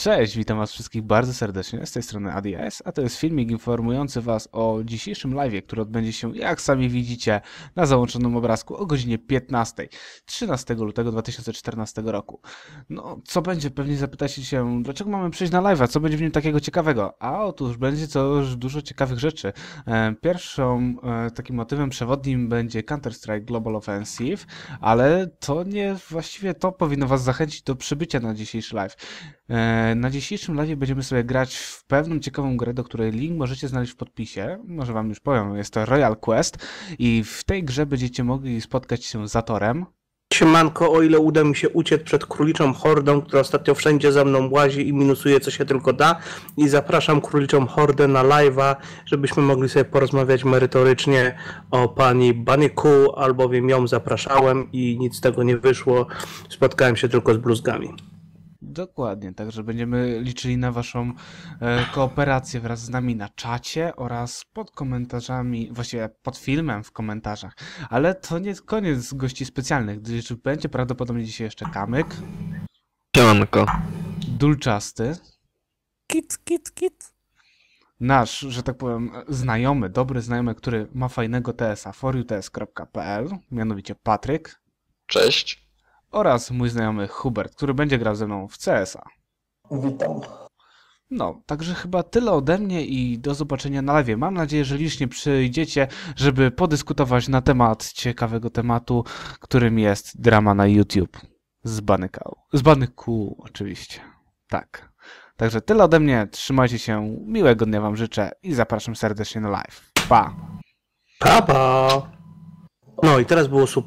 Cześć, witam was wszystkich bardzo serdecznie, z tej strony ADS, a to jest filmik informujący was o dzisiejszym live, który odbędzie się, jak sami widzicie, na załączonym obrazku o godzinie 15, 13 lutego 2014 roku. No, co będzie? Pewnie zapytacie się, dlaczego mamy przyjść na live'a, co będzie w nim takiego ciekawego? A otóż będzie coś dużo ciekawych rzeczy. E, Pierwszą e, takim motywem przewodnim będzie Counter-Strike Global Offensive, ale to nie właściwie to powinno was zachęcić do przybycia na dzisiejszy live. E, Na dzisiejszym live będziemy sobie grać w pewną ciekawą grę, do której link możecie znaleźć w podpisie. Może wam już powiem, jest to Royal Quest i w tej grze będziecie mogli spotkać się z Zatorem. Siemanko, o ile uda mi się uciec przed króliczą hordą, która ostatnio wszędzie za mną łazi i minusuje co się tylko da i zapraszam króliczą hordę na live'a, żebyśmy mogli sobie porozmawiać merytorycznie o pani Baniku, albowiem ją zapraszałem i nic z tego nie wyszło, spotkałem się tylko z bluzgami. Dokładnie, także będziemy liczyli na waszą e, kooperację wraz z nami na czacie oraz pod komentarzami, właściwie pod filmem w komentarzach. Ale to nie koniec gości specjalnych, gdyż będzie prawdopodobnie dzisiaj jeszcze Kamyk, Siemanko. Dulczasty, Kit, kit, kit. nasz, że tak powiem, znajomy, dobry znajomy, który ma fajnego TS-a, foriuts.pl, mianowicie Patryk Cześć. Oraz mój znajomy Hubert, który będzie grał ze mną w CS-a. Witam. No, także chyba tyle ode mnie i do zobaczenia na live. Mam nadzieję, że licznie przyjdziecie, żeby podyskutować na temat ciekawego tematu, którym jest drama na YouTube. Z Banykał. Z Banyku, oczywiście. Tak. Także tyle ode mnie. Trzymajcie się. Miłego dnia wam życzę i zapraszam serdecznie na live. Pa! Pa, pa. No i teraz było super.